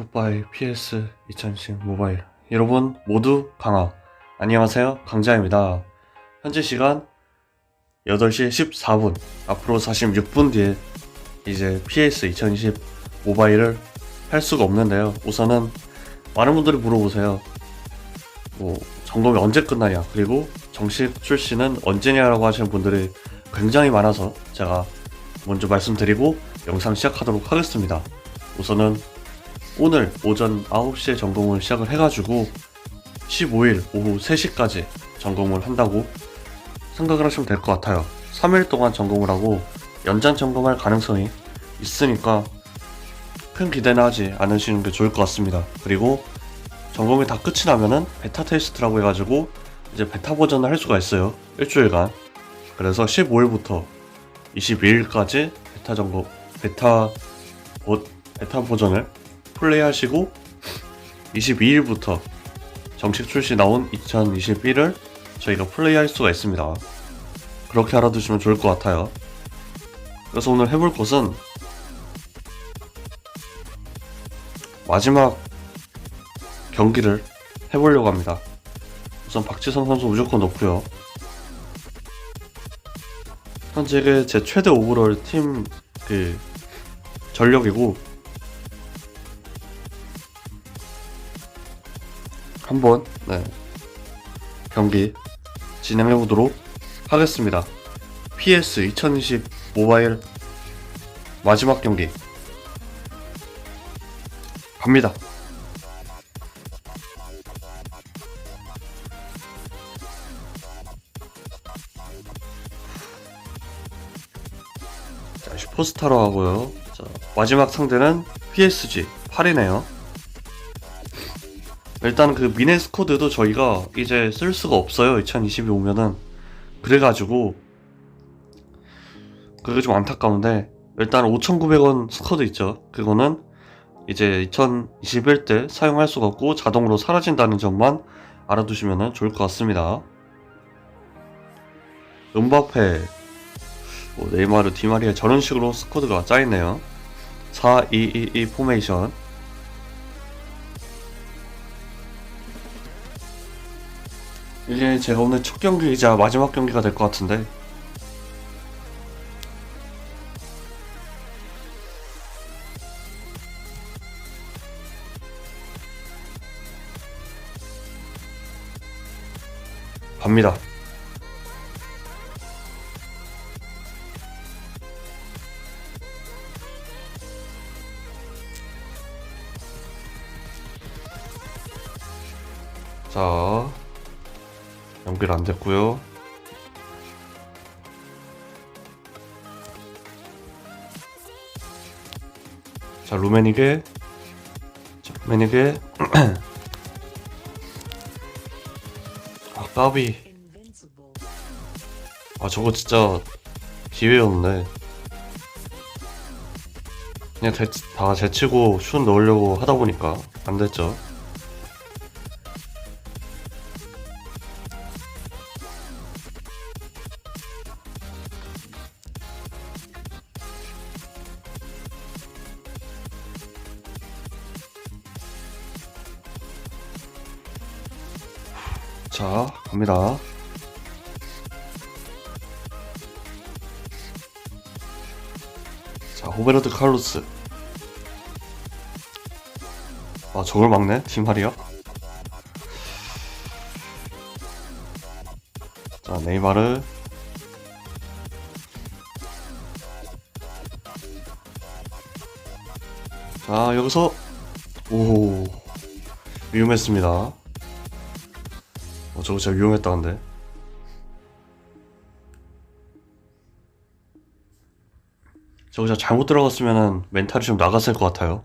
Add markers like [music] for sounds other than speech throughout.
굿바이 PS 2010 모바일. 여러분 모두 강화. 안녕하세요. 강자입니다. 현재 시간 8시 14분. 앞으로 46분 뒤에 이제 PS 2020 모바일을 할 수가 없는데요. 우선은 많은 분들이 물어보세요. 뭐 점검이 언제 끝나냐. 그리고 정식 출시는 언제냐라고 하시는 분들이 굉장히 많아서 제가 먼저 말씀드리고 영상 시작하도록 하겠습니다. 우선은 오늘 오전 9시에 점검을 시작을 해가지고 15일 오후 3시까지 점검을 한다고 생각을 하시면 될 것 같아요. 3일 동안 점검을 하고 연장 점검할 가능성이 있으니까 큰 기대는 하지 않으시는 게 좋을 것 같습니다. 그리고 점검이 다 끝이 나면은 베타 테스트라고 해가지고 이제 베타 버전을 할 수가 있어요. 일주일간. 그래서 15일부터 22일까지 베타 점검, 베타, 버, 베타 버전을 플레이하시고 22일부터 정식 출시 나온 2021을 저희가 플레이할 수가 있습니다. 그렇게 알아두시면 좋을 것 같아요. 그래서 오늘 해볼 것은 마지막 경기를 해보려고 합니다. 우선 박지성 선수 무조건 넣고요. 현재 제 최대 오버롤 팀 그 전력이고 한번 네, 경기 진행해 보도록 하겠습니다. PS 2020 모바일 마지막 경기 갑니다. 자, 슈퍼스타로 하고요. 자, 마지막 상대는 PSG 8이네요. 일단 그 미네스 코드도 저희가 이제 쓸 수가 없어요. 2020이 오면은 그래가지고 그게 좀 안타까운데 일단 5,900원 스쿼드 있죠. 그거는 이제 2021 때 사용할 수가 없고 자동으로 사라진다는 점만 알아두시면 좋을 것 같습니다. 음바페, 뭐 네이마르, 디마리아 저런 식으로 스쿼드가 짜있네요. 4-2-2-2 포메이션 이게 제가 오늘 첫 경기이자 마지막 경기가 될 것 같은데 갑니다. 자, 연결 안 됐고요. 자, 루메닉에 자, 루메닉에 [clears throat] 아, 까비. 아, 저거 진짜 기회였네. 그냥 대, 다 제치고 슛 넣으려고 하다 보니까 안 됐죠. 아, 저걸 막네? 디마리아? 자, 네이마르. 자, 여기서, 오, 위험했습니다. 어, 저거 진짜 위험했다, 근데. 저거 진짜 잘못 들어갔으면은 멘탈이 좀 나갔을 것 같아요.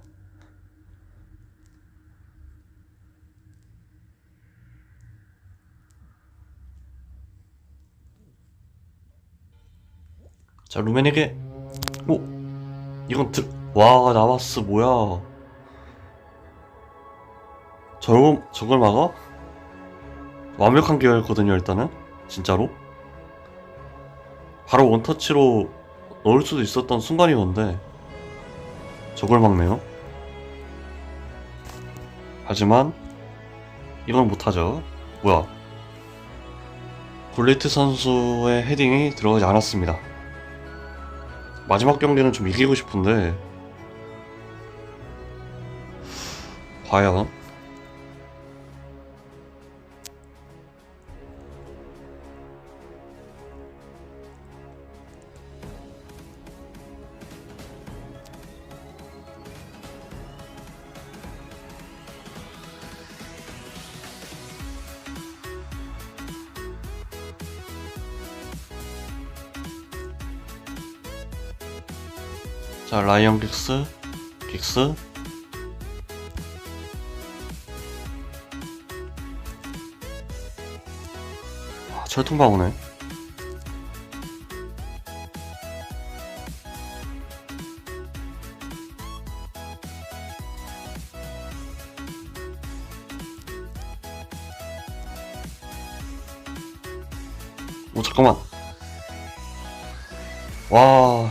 자, 루멘에게, 오! 이건 들, 와, 나왔어, 뭐야. 저걸, 저걸 막아? 완벽한 기회였거든요, 일단은. 진짜로. 바로 원터치로 넣을 수도 있었던 순간이었는데, 저걸 막네요. 하지만 이건 못하죠. 뭐야? 굴리트 선수의 헤딩이 들어가지 않았습니다. 마지막 경기는 좀 이기고 싶은데. 과연 자 라이언 긱스 긱스. 아, 철통방어네. 오 잠깐만. 와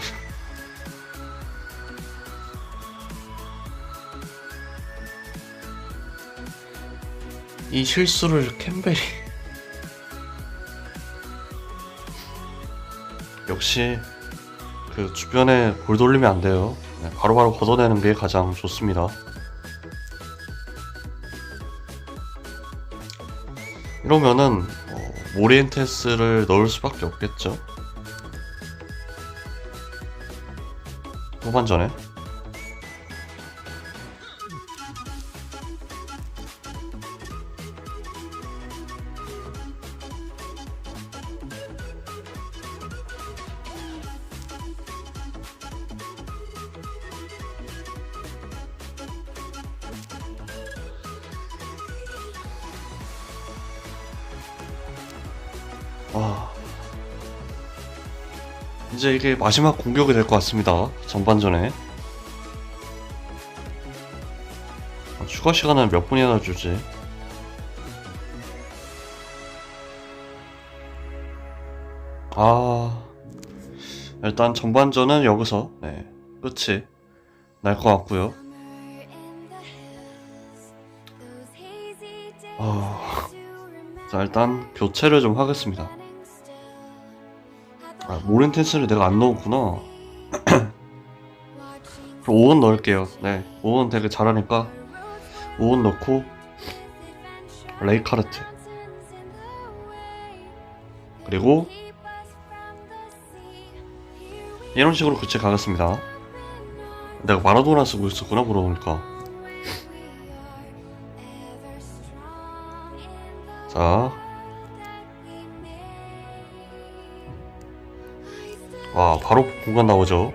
이 실수를 캠벨이 역시 그 주변에 볼 돌리면 안 돼요. 네, 바로바로 걷어내는 게 가장 좋습니다. 이러면은 어, 모리엔테스를 넣을 수밖에 없겠죠. 후반전에 와. 이제 이게 마지막 공격이 될 것 같습니다. 전반전에. 아, 추가 시간은 몇 분이나 주지? 아. 일단 전반전은 여기서, 네. 끝이 날 것 같고요. 아. 자, 일단 교체를 좀 하겠습니다. 아, 모렌텐스를 내가 안 넣었구나. [clears throat] 그럼 5원 넣을게요. 네, 5원 되게 잘하니까 5원 넣고 레이카르트 그리고 이런 식으로 교체 가겠습니다. 내가 마라도나 쓰고 있었구나 물어보니까 자, 와 바로 공간 나오죠.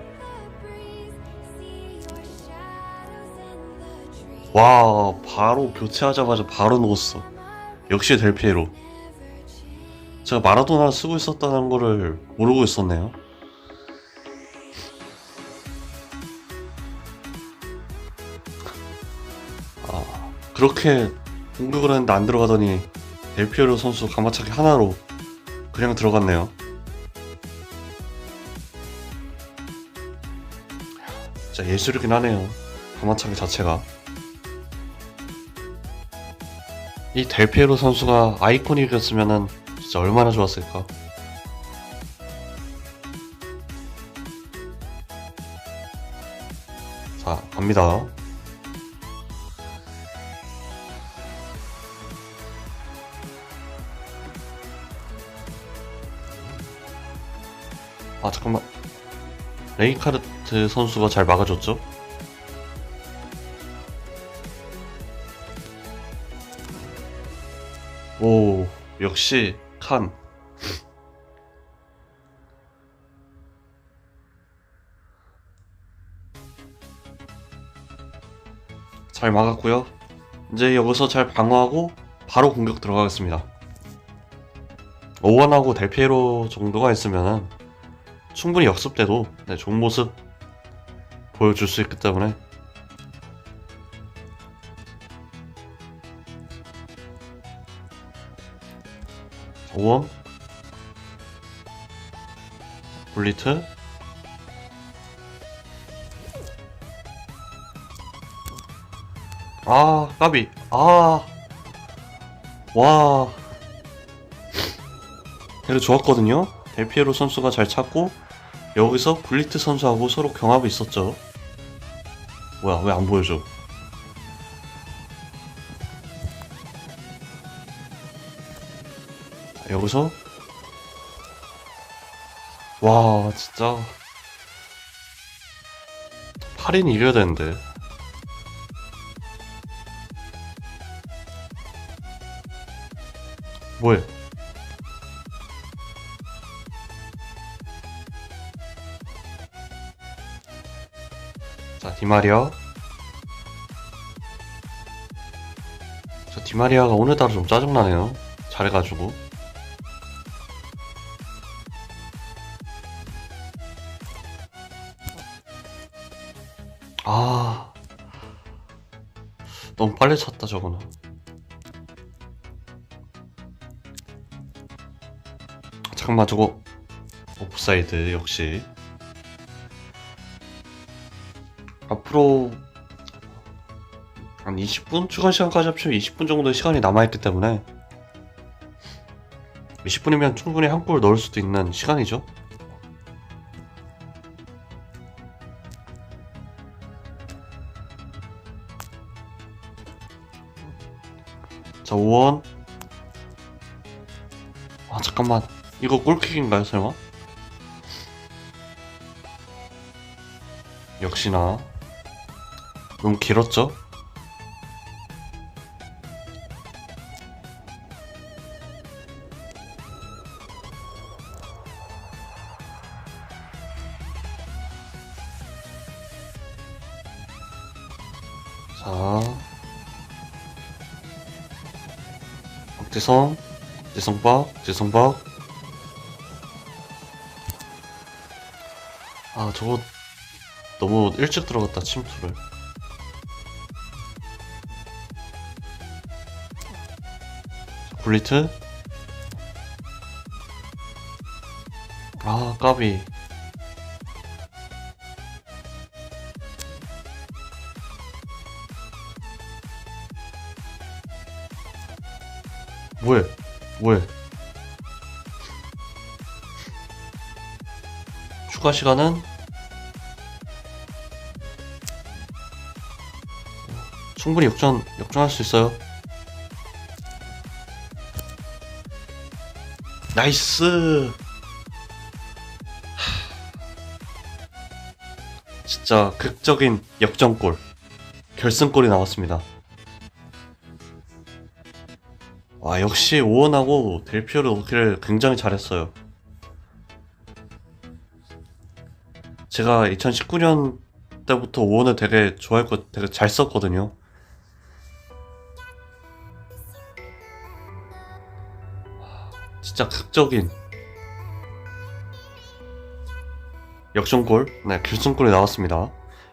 와 바로 교체하자마자 바로 넣었어. 역시 델피에로. 제가 마라도나 쓰고 있었다는 거를 모르고 있었네요. 아 그렇게 공격을 했는데 안 들어가더니 델피에로 선수 가마차기 하나로 그냥 들어갔네요. 진짜 예술이긴 하네요. 가마차기 자체가. 이 델피에로 선수가 아이코닉이었으면은 진짜 얼마나 좋았을까. 자, 갑니다. 아, 잠깐만. 레이카르 트 선수가 잘 막아줬죠? 오, 역시 칸. 잘 막았고요. 이제 여기서 잘 방어하고 바로 공격 들어가겠습니다. 오원하고 델피에로 정도가 있으면은 충분히 역습 때도 네, 좋은 모습 보여줄 수 있기 때문에 오원 블리트 아, 까비. 아. 와. 되게 좋았거든요. 델피에로 선수가 잘 찾고 여기서 블리트 선수하고 서로 경합이 있었죠. 뭐야, 왜 안 보여줘? 여기서 와, 진짜 8인 이겨야 되는데. 뭐해? 디마리아. 저 디마리아가 오늘따라 좀 짜증나네요. 잘해가지고. 아. 너무 빨리 찼다, 저거는. 잠깐만, 저거. 옵사이드, 역시. 앞으로 한 20분? 추가 시간까지 합치면 20분 정도의 시간이 남아있기 때문에 20분이면 충분히 한 골 넣을 수도 있는 시간이죠. 자, 5원. 아, 잠깐만. 이거 골킥인가요, 설마? 역시나. 너무 길었죠? 자. 박지성, 지성박, 지성박. 아, 저거 너무 일찍 들어갔다, 침투를. 굴리트. 아, 까비. 뭐해? 뭐해? 추가 시간은 충분히 역전 역전할 수 있어요. 나이스. 하. 진짜 극적인 역전골 결승골이 나왔습니다. 와 역시 오원하고 델피오를 넣기를 굉장히 잘했어요. 제가 2019년 때부터 오원을 되게 좋아했고 되게 잘 썼거든요. 진짜 극적인 역전골, 네 결승골이 나왔습니다.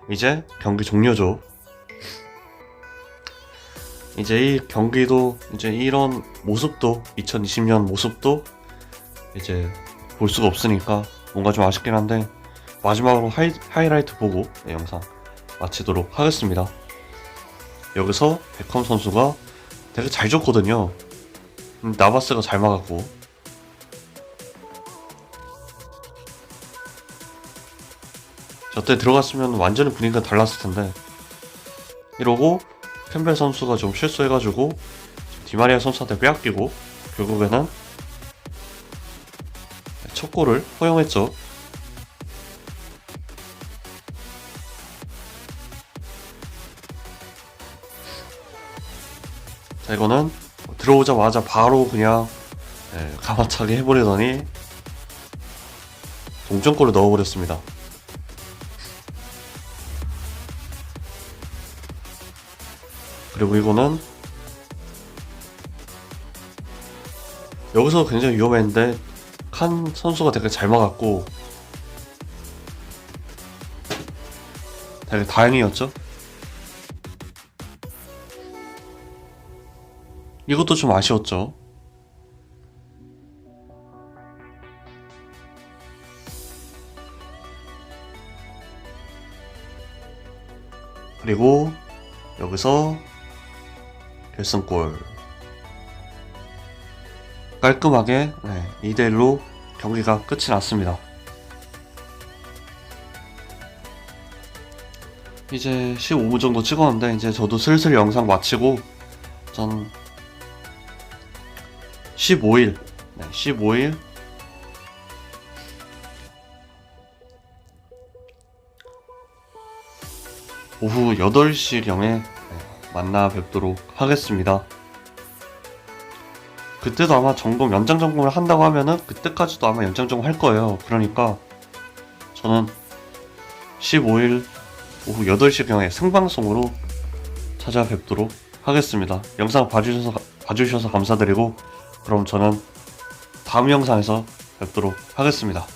이제 경기 종료죠. 이제 이 경기도 이제 이런 모습도 2020년 모습도 이제 볼 수가 없으니까 뭔가 좀 아쉽긴 한데 마지막으로 하이, 하이라이트 보고 네, 영상 마치도록 하겠습니다. 여기서 베컴 선수가 되게 잘 줬거든요. 음, 나바스가 잘 막았고 저 때 들어갔으면 완전히 분위기가 달랐을 텐데 이러고 캠벨 선수가 좀 실수해가지고 디마리아 선수한테 빼앗기고 결국에는 첫 골을 허용했죠. 자 이거는 들어오자마자 바로 그냥 예, 가마차게 해버리더니 동점골을 넣어버렸습니다. 그리고 이거는 여기서 굉장히 위험했는데 칸 선수가 되게 잘 막았고 되게 다행이었죠. 이것도 좀 아쉬웠죠. 그리고 여기서 결승골. 깔끔하게 네, 2대1로 경기가 끝이 났습니다. 이제 15분 정도 찍었는데 이제 저도 슬슬 영상 마치고 전 15일 네, 15일 오후 8시경에 만나 뵙도록 하겠습니다. 그때도 아마 점검 연장 점검을 한다고 하면은 그때까지도 아마 연장 점검 할 거예요. 그러니까 저는 15일 오후 8시 경에 생방송으로 찾아뵙도록 하겠습니다. 영상 봐주셔서 봐주셔서 감사드리고 그럼 저는 다음 영상에서 뵙도록 하겠습니다.